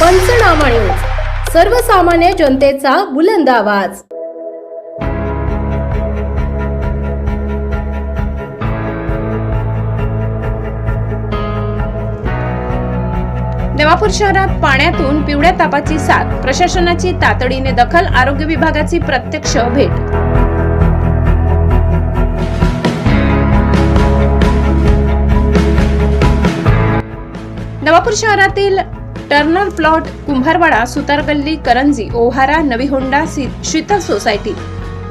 पंचनामा न्यूज. सर्वसामान्य जनतेचा बुलंद आवाज. नवापूर शहरात पाण्यातून पिवळ्या तापाची साथ प्रशासनाची तातडीने दखल आरोग्य विभागाची प्रत्यक्ष भेट. नवापूर शहरातील टर्नर प्लॉट कुंभारवाडा सुतारगल्ली करंजी ओहारा नवी होंडा शीतल सोसायटी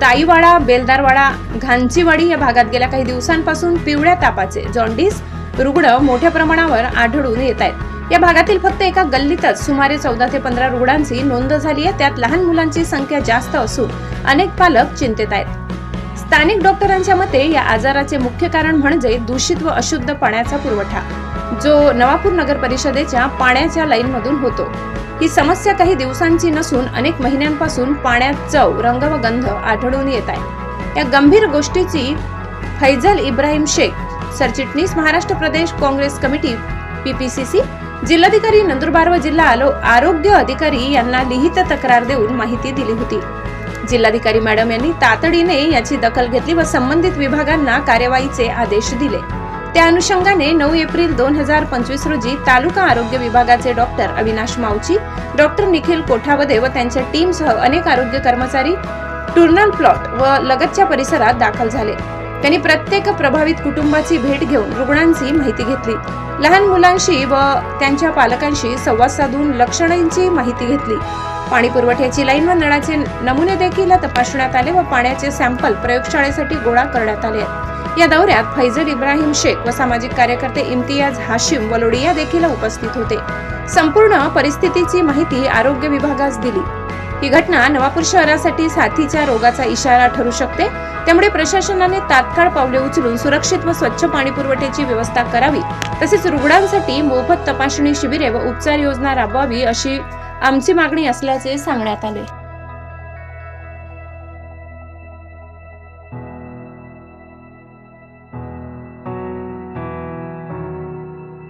ताईवाडा बेलदारवाडा घांचीवाडी या भागात गेल्या काही दिवसांपासून पिवळ्या तापाचे जॉन्डिस रुग्ण मोठ्या प्रमाणावर आढळून येत आहेत. या भागातील फक्त एका गल्लीतच सुमारे चौदा ते पंधरा रुग्णांची नोंद झाली आहे. त्यात लहान मुलांची संख्या जास्त असून अनेक पालक चिंतेत आहेत. स्थानिक डॉक्टरांच्या मते या आजाराचे मुख्य कारण म्हणजे दूषित व अशुद्ध पाण्याचा पुरवठा. जो नवापूर नगर परिषदेच्या पाण्याच्या लाईनमधून होतो. ही समस्या काही दिवसांची नसून अनेक महिन्यांपासून पाण्यात चव रंग व गंध आढळून येत आहे. या गंभीर गोष्टीची फैजल इब्राहिम शेख सरचिटणीस Maharashtra Pradesh Congress Committee PPCC जिल्हाधिकारी नंदुरबार व जिल्हा आलो- आरोग्य अधिकारी यांना लिहित तक्रार देऊन माहिती दिली होती. जिल्हाधिकारी मॅडम यांनी तातडीने याची दखल घेतली व संबंधित विभागांना कार्यवाहीचे आदेश दिले. त्या अनुषंगाने नऊ एप्रिल दोन हजार पंचवीस रोजी तालुका आरोग्य विभागाचे डॉक्टर अविनाश माऊची डॉक्टर निखिल कोठावदे व त्यांच्या टीमसह अनेक आरोग्य कर्मचारी टुर्नल प्लॉट व लगतच्या परिसरात दाखल झाले. त्यांनी प्रत्येक प्रभावित कुटुंबाची भेट घेऊन रुग्णांची माहिती घेतली. लहान मुलांशी व त्यांच्या पालकांशी संवाद साधून लक्षणांची माहिती घेतली. पाणी पुरवठ्याची लाईन व नळाचे नमुने देखील तपासण्यात आले व पाण्याचे सॅम्पल प्रयोगशाळेसाठी गोळा करण्यात आले. आहेत. या दौऱ्यात फैजल इब्राहिम शेख व सामाजिक कार्यकर्ते इम्तियाज हाशिम वलोडिया देखील उपस्थित होते. संपूर्ण परिस्थितीची माहिती आरोग्य विभागास दिली. ही घटना नवापूर शहरासाठी साथीच्या रोगाचा इशारा ठरू शकते त्यामुळे प्रशासनाने तात्काळ पावले उचलून सुरक्षित व स्वच्छ पाणी पुरवठ्याची व्यवस्था करावी तसेच रुग्णांसाठी मोफत तपासणी शिबिरे व उपचार योजना राबवावी अशी आमची मागणी असल्याचे सांगण्यात आले.